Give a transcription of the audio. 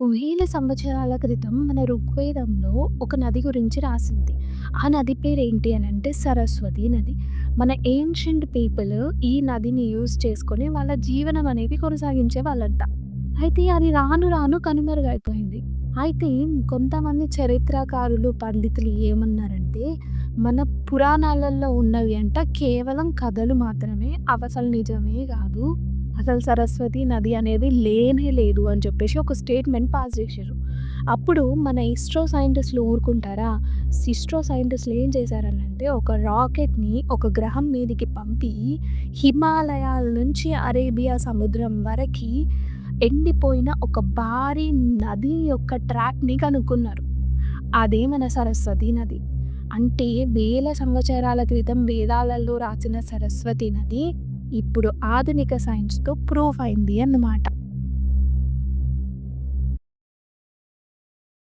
వేల సంవత్సరాల క్రితం మన ఋగ్వేదంలో ఒక నది గురించి రాసింది. ఆ నది పేరు ఏంటి అని అంటే సరస్వతి నది. మన ఏన్షియంట్ పీపుల్ ఈ నదిని యూజ్ చేసుకొని వాళ్ళ జీవనం అనేది కొనసాగించే వాళ్ళంట అయితే అది రాను రాను కనుమరుగైపోయింది. అయితే కొంతమంది చరిత్రకారులు, పండితులు ఏమన్నారంటే మన పురాణాలలో ఉన్నవి అంట కేవలం కథలు మాత్రమే. అవసలు నిజమే కాదు అసలు సరస్వతి నది అనేది లేనే లేదు అని చెప్పేసి ఒక స్టేట్మెంట్ పాస్ చేశారు అప్పుడు మన ఇస్రో సైంటిస్ట్‌లు ఊరుకుంటారా? ఇస్రో సైంటిస్ట్‌లు ఏం చేశారనంటే ఒక రాకెట్‌ని ఒక గ్రహం మీదకి పంపి హిమాలయాల నుంచి అరేబియా సముద్రం వరకి ఎండిపోయిన ఒక భారీ నది యొక్క ట్రాక్‌ని కనుక్కున్నారు. అదే మన సరస్వతి నది. అంటే వేల సంవత్సరాల క్రితం వేదాలలో రాసిన సరస్వతి నది ఇప్పుడు ఆధునిక సైన్స్‌తో ప్రూఫ్ అయింది అన్నమాట.